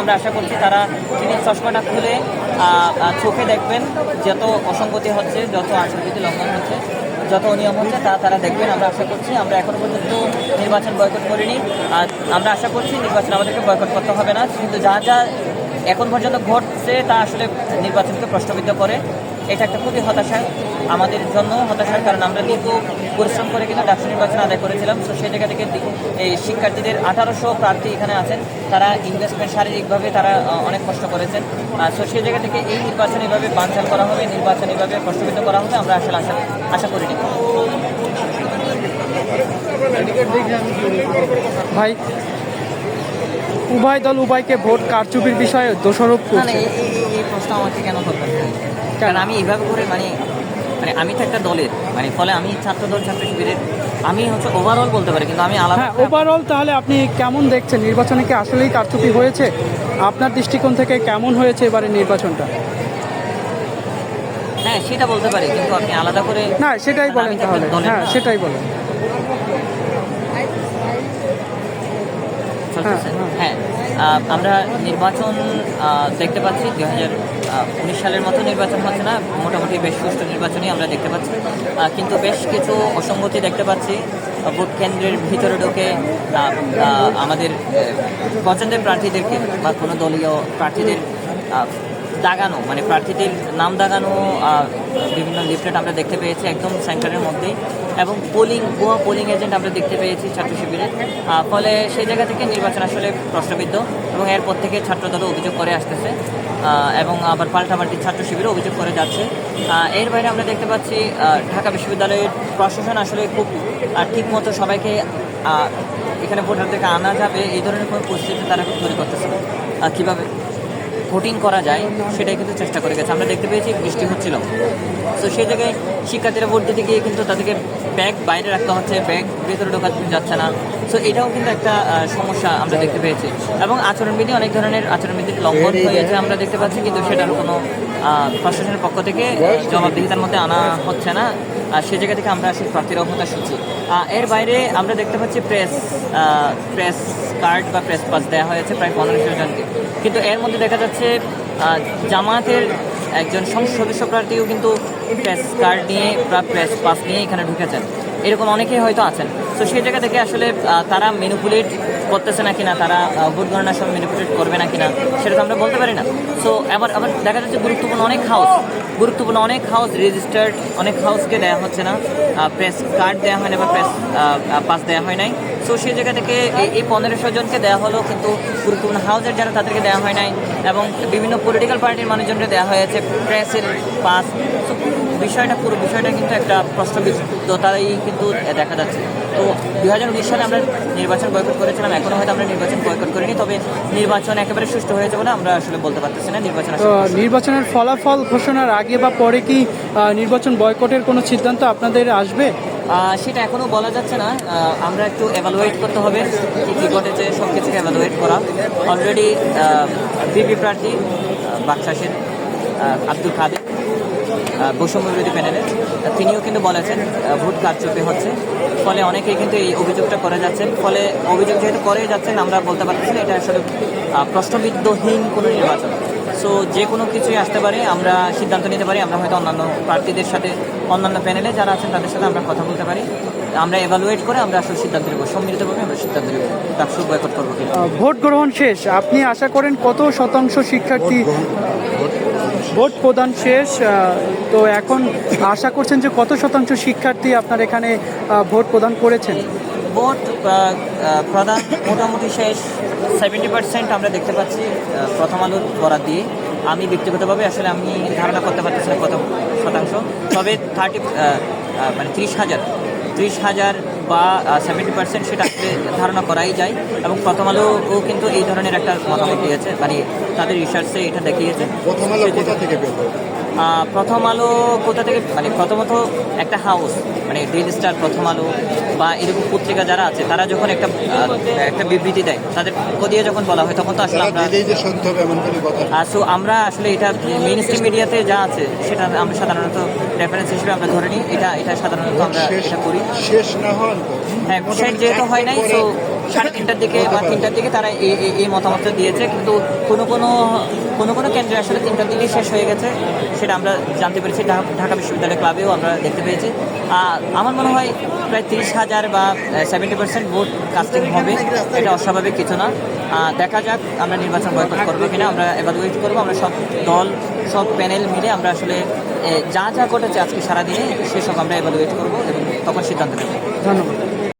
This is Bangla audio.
আমরা আশা করছি তারা তিনি চশমাটা খুলে চোখে দেখবেন যত অসঙ্গতি হচ্ছে, যত আচরণবিধি লঙ্ঘন হচ্ছে, যত অনিয়ম হচ্ছে, তা তারা দেখবেন, আমরা আশা করছি। আমরা এখন পর্যন্ত নির্বাচন বয়কট করিনি। আর আমরা আশা করছি নির্বাচন আমাদেরকে বয়কট করতে হবে না। কিন্তু যা যা এখন পর্যন্ত ঘটছে, তা আসলে নির্বাচনকে প্রশ্নবিদ্ধ করে। এটা একটা খুবই হতাশা আমাদের জন্য হতাশার কারণ আমরা দীর্ঘ পরিশ্রম করে কিন্তু ডাকসু নির্বাচন আদায় করেছিলাম। তো সেই জায়গা থেকে এই শিক্ষার্থীদের আঠারোশো প্রার্থী এখানে আছেন। তারা ইনভেস্টমেন্ট শারীরিকভাবে তারা অনেক কষ্ট করেছেন। তো সেই জায়গা থেকে এই নির্বাচন এভাবে বানচাল করা হবে নির্বাচন এভাবে প্রশ্নবিদ্ধ করা হবে আমরা আসলে আশা আশা করিনি। ভাই উভয় দল উভয়কে ভোট কারচুপির বিষয়ে দোষারোপ করছে। এই- প্রশ্ন আমাকে কেন করবেন কারণ আমি এইভাবে করে মানে মানে আমি তো একটা দলের মানে ফলে আমি ছাত্র দল ছাত্র শিবিরের আমি হচ্ছে ওভারঅল বলতে পারি কিন্তু আমি আলাদা হ্যাঁ ওভারঅল তাহলে আপনি কেমন দেখছেন? নির্বাচনে কি আসলেই কারচুপি হয়েছে? আপনার দৃষ্টিকোণ থেকে কেমন হয়েছে এবারে নির্বাচনটা? হ্যাঁ সেটা বলতে পারি কিন্তু আপনি আলাদা করে না সেটাই বলেন তাহলে। হ্যাঁ সেটাই বলেন। হ্যাঁ, হ্যাঁ। আহ, আমরা নির্বাচন দেখতে পাচ্ছি দু হাজার উনিশ সালের মতো নির্বাচন হচ্ছে না, মোটামুটি বেশ সুষ্ঠু নির্বাচনই আমরা দেখতে পাচ্ছি। কিন্তু বেশ কিছু অসঙ্গতি দেখতে পাচ্ছি। ভোট কেন্দ্রের ভিতরে ঢুকে আমাদের পছন্দের প্রার্থীদেরকে বা কোনো দলীয় প্রার্থীদের দাগানো মানে প্রার্থীদের নাম দাগানো বিভিন্ন লিফলেট আমরা দেখতে পেয়েছি একদম সেন্টারের মধ্যেই এবং পোলিং ভুয়া পোলিং এজেন্ট আমরা দেখতে পেয়েছি ছাত্র শিবিরে। ফলে সেই জায়গা থেকে নির্বাচন আসলে প্রশ্নবিদ্ধ, এবং এরপর থেকে ছাত্রদলও অভিযোগ করে আসতেছে এবং আবার পাল্টাপাল্টি ছাত্র শিবিরও অভিযোগ করে যাচ্ছে। এর বাইরে আমরা দেখতে পাচ্ছি ঢাকা বিশ্ববিদ্যালয়ের প্রশাসন আসলে খুব ঠিক মতো সবাইকে এখানে ভোটারদেরকে আনা যাবে, এই ধরনের কোনো পরিস্থিতি তারা খুব তৈরি করতেছে কীভাবে? ভোটিং করা যায়, সেটাই কিন্তু চেষ্টা করে গেছে। আমরা দেখতে পেয়েছি, বৃষ্টি হচ্ছিল। তো সেই জায়গায় শিক্ষার্থীরা ভোট দিতে গিয়ে কিন্তু তাদেরকে ব্যাগ বাইরে রাখতে হচ্ছে, ব্যাগ ভেতরে ঢোকা যাচ্ছে না। সো এটাও কিন্তু একটা সমস্যা আমরা দেখতে পেয়েছি। এবং আচরণবিধি অনেক ধরনের আচরণবিধির লঙ্ঘন হয়েছে আমরা দেখতে পাচ্ছি, কিন্তু সেটার কোনো প্রশাসনের পক্ষ থেকে জবাবদিহিতার মধ্যে আনা হচ্ছে না। আর সে জায়গা থেকে আমরা সেই প্রার্থীরাও হতাশ হচ্ছি। এর বাইরে আমরা দেখতে পাচ্ছি প্রেস প্রেস কার্ড বা প্রেস পাস দেওয়া হয়েছে প্রায় পনেরোশো জনকে। কিন্তু এর মধ্যে দেখা যাচ্ছে আহ, জামায়াতের একজন সদস্য প্রার্থীও কিন্তু প্রেস কার্ড নিয়ে বা প্রেস পাস নিয়ে এখানে ঢুকেছেন এরকম অনেকেই হয়তো আছেন। তো সেই জায়গা থেকে আসলে তারা মেনুপুলেট করতেছে না কিনা তারা ভোট গণনার সময় মেনুপুলেট করবে না কিনা সেটা তো আমরা বলতে পারি না। সো আবার আবার দেখা যাচ্ছে গুরুত্বপূর্ণ অনেক হাউস গুরুত্বপূর্ণ অনেক হাউস রেজিস্টার্ড অনেক হাউসকে দেওয়া হচ্ছে না। প্রেস কার্ড দেওয়া হয় না বা প্রেস পাস দেওয়া হয় নাই। সো সেই জায়গা থেকে এই- পনেরোশো জনকে দেওয়া হলো, কিন্তু গুরুত্বপূর্ণ হাউসের যারা তাদেরকে দেওয়া হয় নাই এবং বিভিন্ন পলিটিক্যাল পার্টির মানুষজনকে দেওয়া হয়েছে প্রেসের পাস বিষয়টা পুরো বিষয়টা কিন্তু একটা প্রশ্নবিদ্ধতাই কিন্তু দেখা যাচ্ছে। তো দু হাজার উনিশ সালে আমরা নির্বাচন বয়কট করেছিলাম এখনও হয়তো আমরা নির্বাচন বয়কট করিনি, তবে নির্বাচন একেবারে সুষ্ঠু হয়েছে বলে আমরা আসলে বলতে পারতেছি না, নির্বাচন নির্বাচনের ফলাফল ঘোষণার আগে বা পরে কি নির্বাচন বয়কটের কোনো সিদ্ধান্ত আপনাদের আসবে? সেটা এখনও বলা যাচ্ছে না। আমরা একটু এভালুয়েট করতে হবে কী কী ঘটেছে সব কিছুকে এভালুয়েট করা অলরেডি বিপি প্রার্থী বাকশাসের আব্দুল কাদের আহ, বৈষম্য বিরোধী প্যানেলের তিনিও কিন্তু বলেছেন ভোট কারচুপি হচ্ছে। ফলে অনেকেই কিন্তু এই অভিযোগটা করে যাচ্ছেন। ফলে অভিযোগ যেহেতু করে যাচ্ছেন আমরা বলতে পারতেছি না এটা আসলে প্রশ্নবিদ্ধহীন কোনো নির্বাচন। সো যে কোনো কিছুই আসতে পারে আমরা সিদ্ধান্ত নিতে পারি আমরা হয়তো অন্যান্য প্রার্থীদের সাথে অন্যান্য প্যানেলে যারা আছেন তাদের সাথে আমরা কথা বলতে পারি। আমরা এভালুয়েট করে আমরা আসলে সিদ্ধান্ত নেব সম্মিলিতভাবে আমরা সিদ্ধান্ত নেব ডাকসু বয়কট করব কিনা। ভোট গ্রহণ শেষ আপনি আশা করেন কত শতাংশ শিক্ষার্থী ভোট প্রদান শেষ তো এখন আশা করছেন যে কত শতাংশ শিক্ষার্থী আপনার এখানে ভোট প্রদান করেছেন? ভোট প্রদান মোটামুটি শেষ। সেভেন্টি পার্সেন্ট আমরা দেখতে পাচ্ছি প্রথম আলোর বরাদ দিয়ে। আমি ব্যক্তিগতভাবে আসলে আমি ধারণা করতে পারতেছি না কত শতাংশ। তবে থার্টি মানে ত্রিশ হাজার ত্রিশ হাজার বা সেভেন্টি পার্সেন্ট সেটা আসলে ধারণা করাই যায়। এবং প্রথম আলোও কিন্তু এই ধরনের একটা মতামত দিয়েছে মানে তাদের রিসার্চে এটা দেখিয়েছে। প্রথম আলো কোথা থেকে বের? আহ, প্রথম আলো কোথা থেকে মানে প্রথমত একটা হাউস মানে ডেইলি স্টার প্রথম আলো। বা এরকম পত্রিকা যারা আছে তারা যখন একটা একটা বিবৃতি দেয় তাদের পক্ষ দিয়ে যখন বলা হয় তখন তো আসলে আমরা। সো আমরা আসলে এটা মেইন স্ট্রিম মিডিয়াতে যা আছে সেটা আমরা সাধারণত রেফারেন্স হিসেবে আমরা ধরে নিই। এটা এটা সাধারণত আমরা এটা করি। শেষ না হ্যাঁ শেষ যেহেতু হয় নাই তো সাড়ে তিনটার দিকে বা তিনটার দিকে তারা এই মতামতটা দিয়েছে। কিন্তু কোনো কোনো কোনো কোনো কেন্দ্রে আসলে তিনটার দিকে শেষ হয়ে গেছে, সেটা আমরা জানতে পেরেছি। ঢাকা- ঢাকা বিশ্ববিদ্যালয় ক্লাবেও আমরা দেখতে পেয়েছি। আমার মনে হয় প্রায় তিরিশ হাজার বা সেভেন্টি পার্সেন্ট ভোট কাস্টিং হবে, এটা অস্বাভাবিক কিছু না। দেখা যাক আমরা নির্বাচন বয়কট করব কিনা, আমরা এভালুয়েট করব। আমরা সব দল, সব প্যানেল মিলে আমরা আসলে যা যা ঘটেছে আজকে সারাদিনে, সেসব আমরা এভালুয়েট করব এবং তখন সিদ্ধান্ত নেব। ধন্যবাদ।